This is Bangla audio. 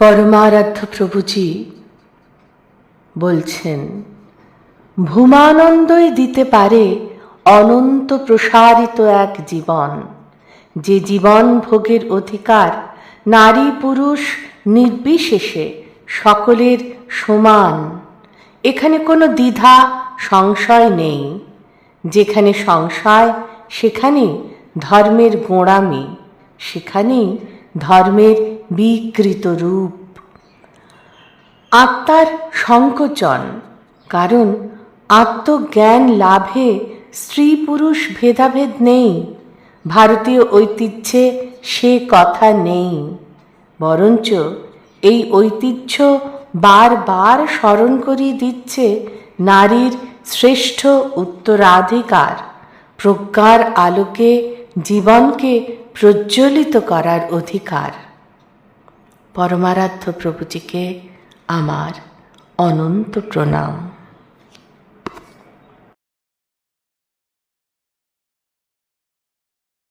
পরমারাধ্য প্রভুজি বলছেন, ভূমানন্দই দিতে পারে অনন্ত প্রসারিত এক জীবন। যে জীবন ভোগের অধিকার নারী পুরুষ নির্বিশেষে সকলের সমান। এখানে কোনো দ্বিধা, সংশয় নেই। যেখানে সংশয় সেখানে ধর্মের গোঁড়ামি। সেখানেই ধর্মের বিকৃত রূপ। আত্মার সংকোচন, কারণ আত্মজ্ঞান লাভে স্ত্রী পুরুষ ভেদাভেদ নেই, ভারতীয় ঐতিহ্যে সে কথা নেই। বরঞ্চ এই ঐতিহ্য বারবার স্মরণ করিয়ে দিচ্ছে নারীর শ্রেষ্ঠ উত্তরাধিকার, প্রজ্ঞার আলোকে জীবনকে প্রজ্বলিত করার অধিকার। পরমারাধ্য প্রভুজিকে আমার অনন্ত প্রণাম।